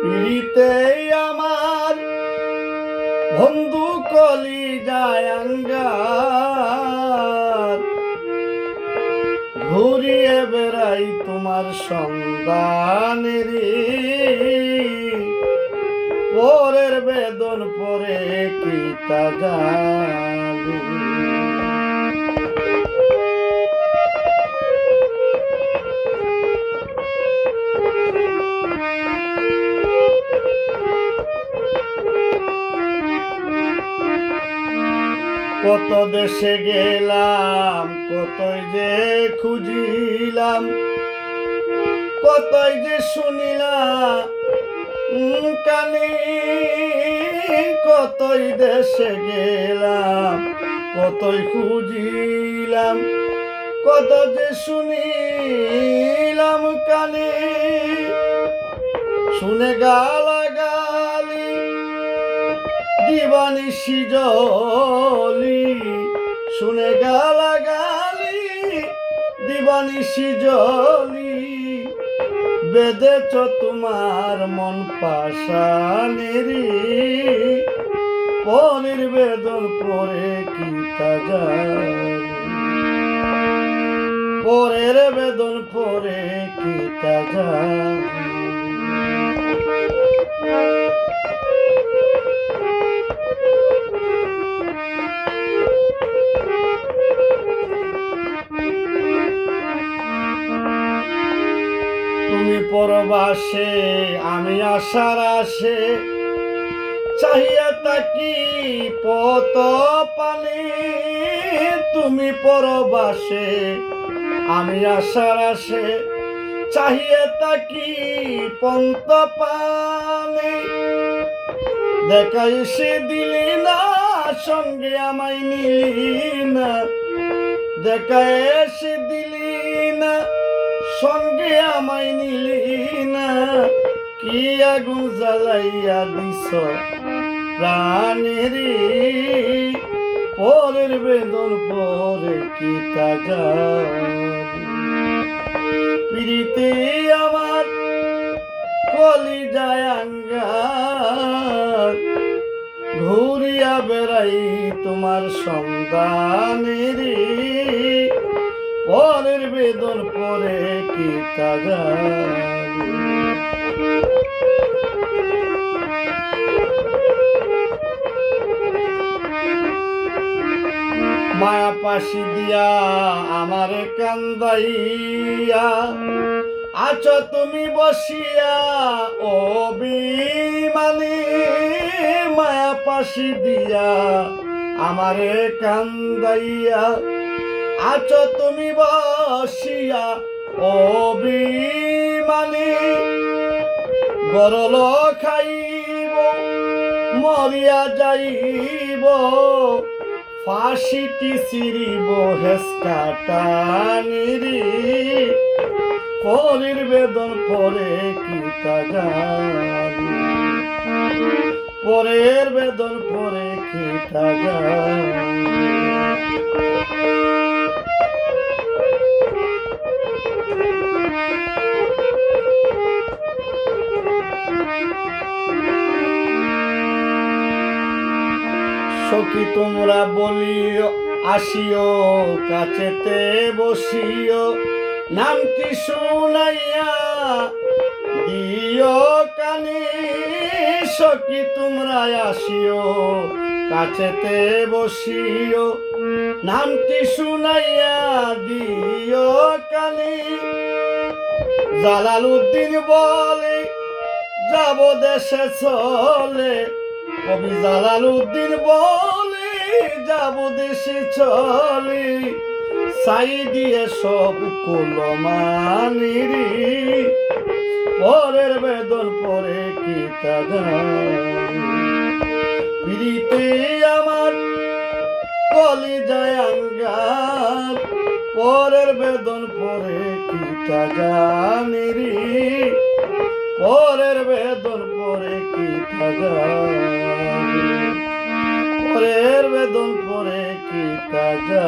পিড়িতে আমার বন্ধু কলি যায় আঙ্গার ঘুরিয়ে বেড়াই তোমার সন্ধানের পরের বেদন পরে কি তা জানি কত দেশে গেলাম, কতই যে খুঁজিলাম, কতই যে শুনিলাম কানে কতই দেশে গেলাম, কতই খুঁজিলাম, কত যে শুনিলাম কানে, শুনে গালাগালি দিবানি সিজলি, শুনে গালাগালি দিবানি সিজলি। বেঁধেছ তোমার মন পাশানেরি পনির বেদন পরে কি তাজা পরের বেদন পরে কি তাজা তুমি পরবাসে, আমি আশার আসে চাহিয়া তাকি পত পানি, তুমি পরবাসে, আমি আশার আসে চাহিয়া তাকি পন্ত পানি। দেখাই সে দিলি না, সঙ্গে আমায় নিলি না। দেখায় এসে দিলি না সঙ্গে আমায় নিলি না। কি আগুন জ্বালাইয়া দিস প্রাণেরই পরের বেদন পরে কি তাজা আমার কলি যায় ঘুরিয়া বেড়াই তোমার সন্ধানেরই পরের বেদন পরে মায়া পাশি দিয়া আমারে কান্দাইয়া, আছো তুমি বসিয়া ও বিমানি মায়া পাশি দিয়া আমারে কান্দাইয়া, আছো তুমি বসিয়া ও বিমানি গরল খাইব, মরিয়া যাইব, ফাঁসিটি সিরিব হেসকাটা নিরি পরের বেদন পরে কি তাজা পরের বেদন পরে কি তাজা সখী তোমরা বলিও, আসিও, কাছেতে বসিও। নাম কি শুনাইয়া দিও কানে? সখী তোমরা আসিও, কাছেতে বসিও। নামটি শুনাইয়া দিও কানে? জালালুদ্দিন বলে, যাব দেশে চলে। কবি জালালুদ্দিন বলে, যাব দেশে চলে। সাই দিয়ে সব কুলমানিরি পরের বেদন পরে কি পিড়িতে আমার কলি যায় আঙ্গার। পরের বেদন পরে কি থাকা পরের বেদন পরে কি থাকা